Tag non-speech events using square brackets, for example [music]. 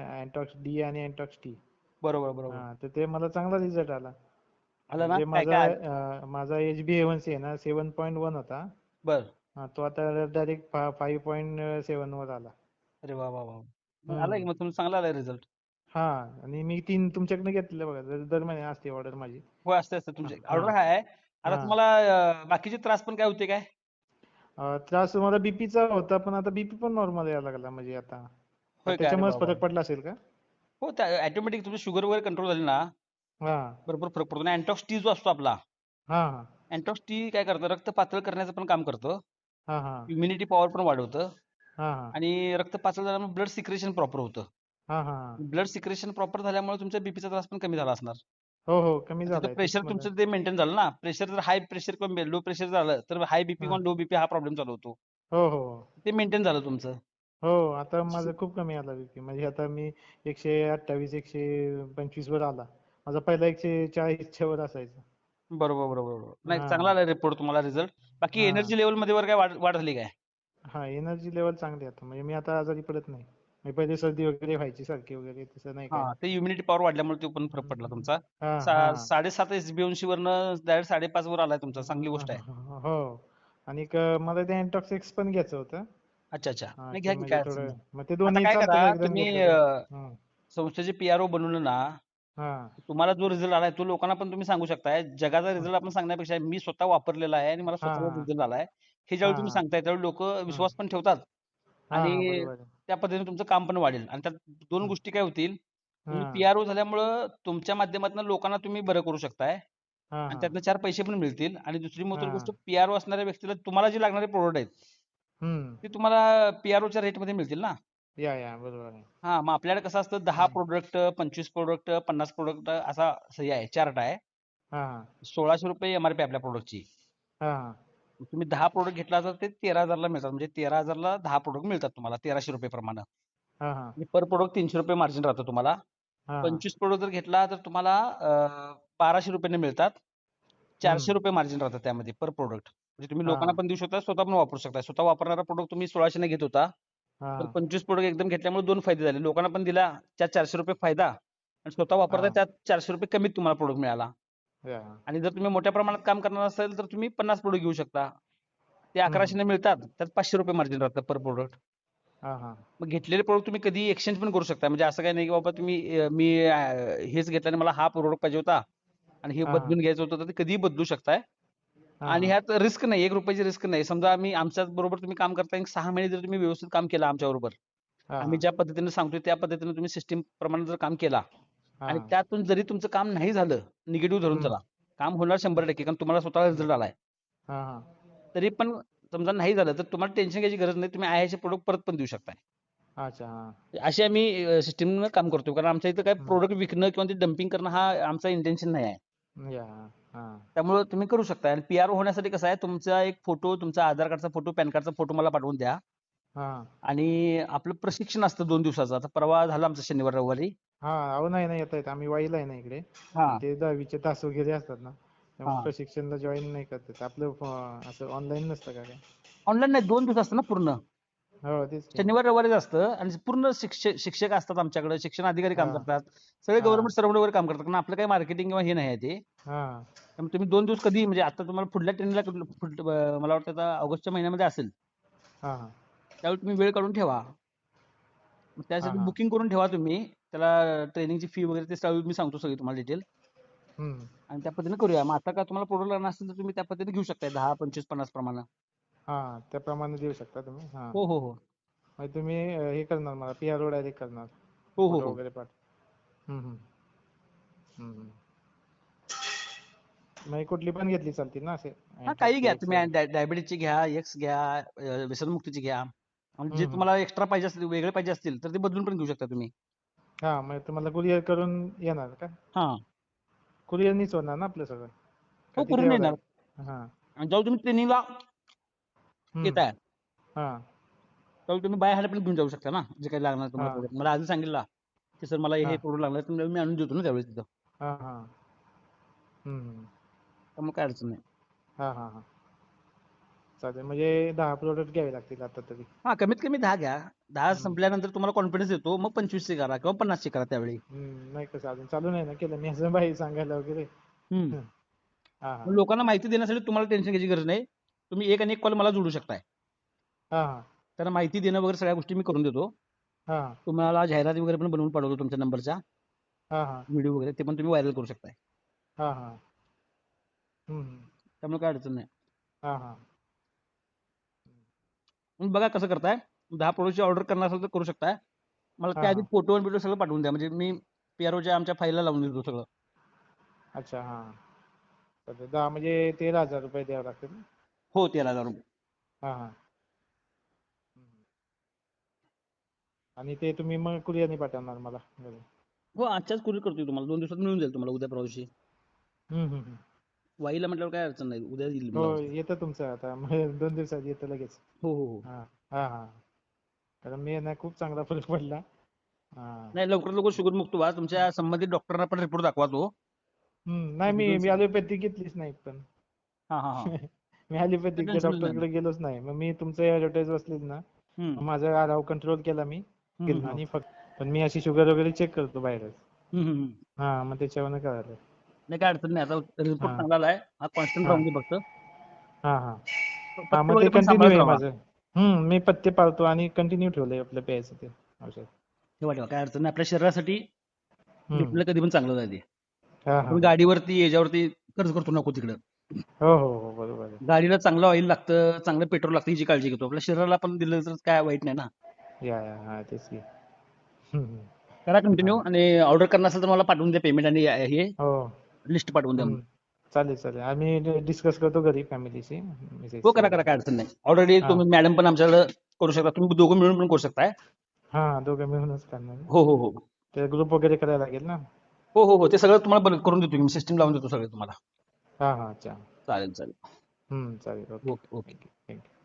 अँटॉक्स D आणि अँटॉक्स T बरोबर बरोबर. हा तर ते मला चांगला रिझल्ट आला. आला ना? म्हणजे काय माझा काय? अं, माझा एच बी सी आहे ना सेवन पॉईंट वन होता. बर. हा, तो आता डायरेक्ट फाईव्ह पॉईंट सेवन वर आला. अरे वा वा वा. मग. आलाय की मग तुमचा चांगला आलाय रिझल्ट हा आणि मी तीन तुमच्याकडे घेतलेलं बघा दर दर महिने असते ऑर्डर माझी. हो असते असते. तुमची हा. ऑर्डर आहे आता हा. तुम्हाला अं, बाकीचे त्रास पण काय होते काय? अं, त्रास मला बीपीचा होता पण आता बीपी पण नॉर्मल यायला लागला म्हणजे आता. होय त्याच्यामुळेच. फरक पडला असेल का? हो त्या ऑटोमॅटिक तुमची शुगर वगैरे कंट्रोल झाली ना हा. बरोबर फरक पडतो. आणि अँटॉक्स टी जो असतो आपला अँटॉक्स टी काय करतं? रक्त पातळ करण्याचं पण काम करतं. हा हा. इम्युनिटी पॉवर पण वाढवतं. हा हा. आणि रक्त पातळ झाल्यामुळे ब्लड सिक्रेशन प्रॉपर होतं. ब्लड सिक्रेशन प्रॉपर झाल्यामुळे तुमच्या बीपीचा त्रास पण कमी झाला असणार. हो हो. कमी झालाय. प्रेशर तुमचं ते मेंटेन झालं ना. प्रेशर जर हाय प्रेशर किंवा लो प्रेशर झालं तर हाय बीपी. किंवा लो बीपी हा प्रॉब्लेम चालू होतो. हो हो हो. ते मेंटेन झालं तुमचं. हो आता माझं खूप कमी आला बीपी म्हणजे आता मी एकशे अठ्ठावीस एकशे पंचवीस वर आला. माझा पहिला एकशे चाळीसच्या वर असायचा. बरोबर बरोबर बरोबर. नाही हा. चांगला आला रिपोर्ट तुम्हाला रिझल्ट बाकी हा. एनर्जी लेवलमध्ये वर काय वाढ वाढ झाली काय? हा एनर्जी लेवल चांगली आहे आता. म्हणजे मी आता आजारी पडत नाही. म्हणजे पहिले सर्दी वगैरे व्हायची सारखी वगैरे तसं नाही काय. हा ते इम्युनिटी पॉवर वाढल्यामुळे तो पण फरक पडला तुमचा. हा सा- हा. साडेसात एसबीएनशी वरनं डायरेक्ट साडेपाच वर आलाय तुमचा. चांगली गोष्ट आहे. हो आणि मला ते अँटॉक्सिक्स पण घ्यायचं होतं. अच्छा अच्छा नाही घ्या की म्हणजे काय अडचण नाही. मग ते आता काय करा तुम्ही? अं, संस्थेचे पीआरओ बनवलं ना तुम्हाला जो रिझल्ट आलाय तो लोकांना पण तुम्ही सांगू शकताय जगाचा रिझल्ट आपण सांगण्यापेक्षा मी स्वतः वापरलेला आहे आणि मला स्वतःला हा. रिझल्ट आलाय हे ज्यावेळी तुम्ही हा. सांगताय त्यावेळी लोक विश्वास पण ठेवतात आणि. त्या पद्धतीने तुमचं काम पण वाढेल आणि त्यात दोन. गोष्टी काय होतील तुम्ही पीआरओ झाल्यामुळं तुमच्या माध्यमातून लोकांना तुम्ही बरं करू शकताय हा, आणि. त्यातनं चार पैसे पण मिळतील आणि दुसरी महत्वाची. गोष्ट पीआरओ असणाऱ्या व्यक्तीला तुम्हाला जे लागणारे प्रोडक्ट आहेत हम्म, ते तुम्हाला पीआरओच्या रेटमध्ये मिळतील ना? या या बरोबर आहे. हा मग आपल्याकडे कसं असतं दहा. प्रोडक्ट पंचवीस प्रोडक्ट पन्नास प्रोडक्ट असा हे आहे चार्ट आहे. हा सोळाशे रुपये एमआरपी आपल्या प्रोडक्टची हा हा. तुम्ही दहा प्रोडक्ट घेतला तर ते तेरा हजारला मिळतात. म्हणजे तेरा हजारला दहा प्रोडक्ट मिळतात तुम्हाला तेराशे रुपये प्रमाणे. हा हा. पर प्रोडक्ट तीनशे रुपये मार्जिन राहतं तुम्हाला. हा पंचवीस प्रोडक्ट जर घेतला तर तुम्हाला अं, बाराशे रुपयाने मिळतात. चारशे हम्म. रुपये मार्जिन राहतं त्यामध्ये पर प्रोडक्ट म्हणजे तुम्ही हा. लोकांना पण देऊ शकता स्वतः पण वापरू शकता. स्वतः वापरणारा प्रोडक्ट तुम्ही सोळाशे घेत होता. हा. तर पंचवीस प्रोडक्ट एकदम घेतल्यामुळे दोन फायदे झाले. लोकांना पण दिला त्यात चारशे रुपये फायदा. आणि स्वतः वापरताय हा. त्यात चारशे रुपये कमीत तुम्हाला प्रोडक्ट मिळाला. आणि जर तुम्ही मोठ्या प्रमाणात काम करणार असाल तर तुम्ही पन्नास प्रोडक्ट घेऊ शकता. ते अकराशेने मिळतात त्यात पाचशे रुपये मार्जिन राहतं पर प्रोडक्ट हा हा. मग घेतलेले प्रोडक्ट तुम्ही कधी एक्सचेंज पण करू शकता. म्हणजे असं काही नाही की बाबा तुम्ही अं, मी अं, हेच घेतलं आणि मला हा प्रोडक्ट पाहिजे होता. आणि हे हा. बदलून घ्यायचं होतं तर ते कधीही बदलू शकताय. आणि. ह्यात रिस्क नाही एक रुपयाची रिस्क नाही समजा आम्ही आमच्या बरोबर तुम्ही काम करता एक सहा महिने जर तुम्ही व्यवस्थित काम केलं आमच्या बरोबर आम्ही ज्या पद्धतीने सांगतोय त्या पद्धतीने तुम्ही सिस्टीम प्रमाणे जर काम केला. आणि त्यातून जरी तुमचं काम नाही झालं निगेटिव्ह धरून. चला काम होणार शंभर टक्के कारण तुम्हाला स्वतःला रिझल्ट आलाय तरी पण समजा नाही झालं तर तुम्हाला टेन्शन घ्यायची गरज नाही तुम्ही आयचे प्रोडक्ट परत पण देऊ शकताय हा अशी आम्ही सिस्टीम काम करतो कारण आमच्या इथं काय. प्रोडक्ट विकणं किंवा ते डम्पिंग करणं हा आमचा इंटेन्शन नाही आहे त्यामुळे तुम्ही करू शकता. आणि पीआर होण्यासाठी कसं आहे तुमचा एक फोटो तुमचा आधार कार्डचा फोटो पॅन कार्डचा फोटो मला पाठवून द्या. आणि आपलं प्रशिक्षण असतं दोन दिवसाचं. आता परवा झालं आमचं शनिवार रविवारी. हा अहो नाही नाही येत आहेत आम्ही वाईला आहे ना इकडे. हा. ते दहावीचे तास वगैरे असतात ना. त्यामुळे. प्रशिक्षणला जॉईन नाही करत. आपलं असं ऑनलाईन नसतं का काय? ऑनलाईन नाही दोन दिवस असतं ना पूर्ण. हो तेच की. शनिवार रविवारीच असतं. आणि पूर्ण शिक्षक शिक्षक असतात आमच्याकडे. शिक्षण अधिकारी काम हा. करतात. सगळे. गव्हर्नमेंट सर्वंट वगैरे काम करतात. कारण आपलं काही मार्केटिंग किंवा हे नाही आहे ते. त्यामुळे तुम्ही दोन दिवस कधी म्हणजे आता तुम्हाला पुढल्या ट्रेनिंगला मला वाटतं आता ऑगस्टच्या महिन्यामध्ये असेल. त्यावेळी तुम्ही वेळ काढून ठेवा. मग त्यासाठी. बुकिंग करून ठेवा तुम्ही. त्याला ट्रेनिंगची फी वगैरे ते सगळं मी सांगतो सगळी तुम्हाला डिटेल आणि त्या पद्धतीने करूया. मग आता का तुम्हाला प्रोडक्ट लागणार असेल तर तुम्ही त्या पद्धतीने घेऊ शकता दहा पंचवीस पन्नास प्रमाणे. हा त्याप्रमाणे देऊ शकता तुम्ही. हा. हो हो म्हणजे तुम्ही हे करणार मला पी आर ओ डायरेक्ट करणार. हो हो हो. वगैरे पाठ हम्म हम्म. म्हणजे कुठली पण घेतली चालतील ना असे. हा काही घ्या. तुम्ही. डायबिटीजची घ्या एक्स घ्या अं, व्यसनमुक्तीची घ्या. आणि जे हम्म. तुम्हाला एक्स्ट्रा पाहिजे असतील वेगळे पाहिजे असतील तर ते बदलून पण घेऊ शकता तुम्ही. हा म्हणजे तुम्हाला कुरिअर करून येणार का? हा. कुरिअरनीच होणार ना आपलं सगळं? हो करून? येणार हा. आणि तुम्ही ट्रेनिंगला हम्म. येताय हा. त्यावेळी तुम्ही बाय पण घेऊन जाऊ शकता ना? जे काही लागणार तुम्हाला हा. product. मला आधी सांगितलं. की सर मला हे हा. प्रोडक्ट लागणार तर मी आणून देतो ना त्यावेळेस तिथं. हा हा. हम्म. त्यामुळे काय अडचण नाही. हा हा हा. चालेल म्हणजे दहा प्रोडक्ट घ्यावे लागतील आता तरी. हा कमीत कमी दहा घ्या. दहा. संपल्यानंतर तुम्हाला कॉन्फिडन्स येतो मग पंचवीसचे करा किंवा पन्नासचे करा त्यावेळी. हम्म, नाही कसं अजून चालू नाही ना केलं मी असं बाहेर सांगायला वगैरे. हम्म. हा मग लोकांना माहिती देण्यासाठी तुम्हाला टेन्शन घ्यायची गरज नाही. तुम्ही एक आणि एक कॉल मला जोडू शकताय. हा हा. त्यांना माहिती देणं वगैरे सगळ्या गोष्टी मी करून देतो. हा. तुम्हाला जाहिराती वगैरे पण बनवून पाठवतो तुमच्या नंबरच्या हा हा. व्हिडिओ वगैरे ते पण तुम्ही व्हायरल करू शकताय. हा हा. त्यामुळे काय अडचण नाही. हा हा. मग बघा कसं करताय. दहा प्रोडक्टची ऑर्डर करणार असेल तर करू शकताय. मला त्या आधी हा. फोटो आणि व्हिडिओ सगळं पाठवून द्या. म्हणजे मी पीआरओच्या आमच्या फाईलला लावून देतो सगळं. अच्छा हा. दहा म्हणजे तेरा हजार रुपये द्यावे लागतील ना? हो तेरा हजार रुपये. हा हा. हम्म. आणि ते तुम्ही मग कुरिअरने पाठवणार मला. घरी? हो आजच्याच कुरिअर करतोय तुम्हाला. दोन दिवसात मिळून जाईल तुम्हाला उद्या परवाशी हम्म, हम्म, हम्म. वाईला म्हटल्यावर काय अडचण नाही उद्या येईल हो मला. येतं तुमचं आता. मग दोन दिवसात येतं लगेच. हो हो हो. हा हा हा. कारण मी ना खूप चांगला फरक पडला. हा. नाही लवकर लवकर शुगर मुक्त व्हा. तुमच्या संबंधित डॉक्टरांना पण रिपोर्ट दाखवा तो. हम्म, नाही मी मी ॲलोपॅथी घेतलीच नाही पण. हा हा हा. [laughs] मी tension नाही. डॉक्टरकडे गेलोच नाही. मग मी तुमचं ॲडव्हर्टाईज वाचली ना हम्म, माझा आराव कंट्रोल केला मी. हम्म, आणि फक्त पण मी अशी शुगर वगैरे चेक करतो बाहेरच. हम्म, हम्म. हा मग त्याच्यावरनं कळालं. नाही काय अडचण नाही. आता रिपोर्ट हा. चांगला आलाय. हा कॉन्स्टंट हा. राहून फक्त. हा हा. पथ्य हा मग ते वगैरे पण कंटिन्यू सांभाळत आहे. माझं. हम्म मी पत्ते पाळतो आणि कंटिन्यू ठेवलंय आपलं प्यायचं ते. औषध ठेवा ठेवा. काय अडचण नाही. आपल्या शरीरासाठी हम्म. कधी पण चांगलं जाते हा हा. गाडीवरती याच्यावरती खर्च करतो नको तिकडं. हो हो हो. बरोबर आहे. गाडीला चांगलं ऑइल लागतं चांगलं पेट्रोल लागतं याची काळजी घेतो. आपल्या शरीराला पण दिलं तर काय वाईट नाही ना. या या. हा तेच की. हम्म, हम्म. करा कंटिन्यू आणि ऑर्डर करणार असेल तर मला पाठवून द्या पेमेंट आणि हे. हो. लिस्ट पाठवून द्या. चालेल चालेल. आम्ही डिस्कस करतो घरी फॅमिलीशी. हो करा करा काय अडचण नाही. ऑलरेडी हा. तुम्ही मॅडम पण आमच्याकडे करू शकता. तुम्ही दोघं मिळून पण करू शकताय. हा दोघं मिळूनच करणार. आहे. हो हो हो. ते ग्रुप वगैरे करायला लागेल ना? हो हो हो. ते सगळं तुम्हाला बन- करून देतो. मी सिस्टीम लावून देतो सगळं तुम्हाला. हा हा अच्छा. चालेल चालेल. हम्म चालेल. ओके. Okay okay. थँक्यू